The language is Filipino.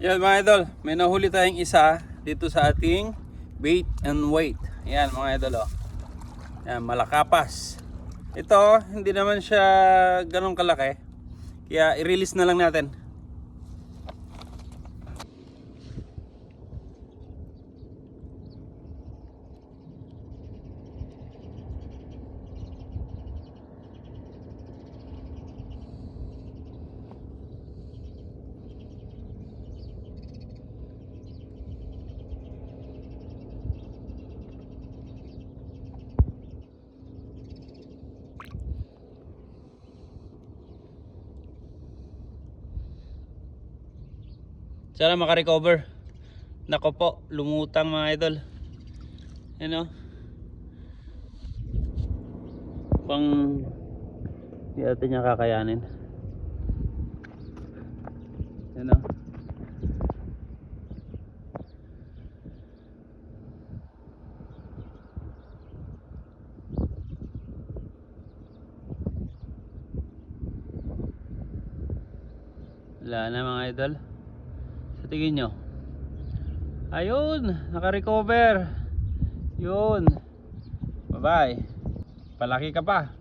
Yan mga idol, may nahuli tayong isa dito sa ating bait and weight. Yan mga idol oh. Yan, malakapas. Ito, hindi naman siya ganong kalaki. Kaya i-release na lang natin. Sana makarecover. Nako po, lumutang mga idol. Yan o. Pang hindi natin niya kakayanin. Yan o. Wala na mga idol. Sa tingin nyo. Ayun, naka-recover. Yun. Bye-bye. Palaki ka pa.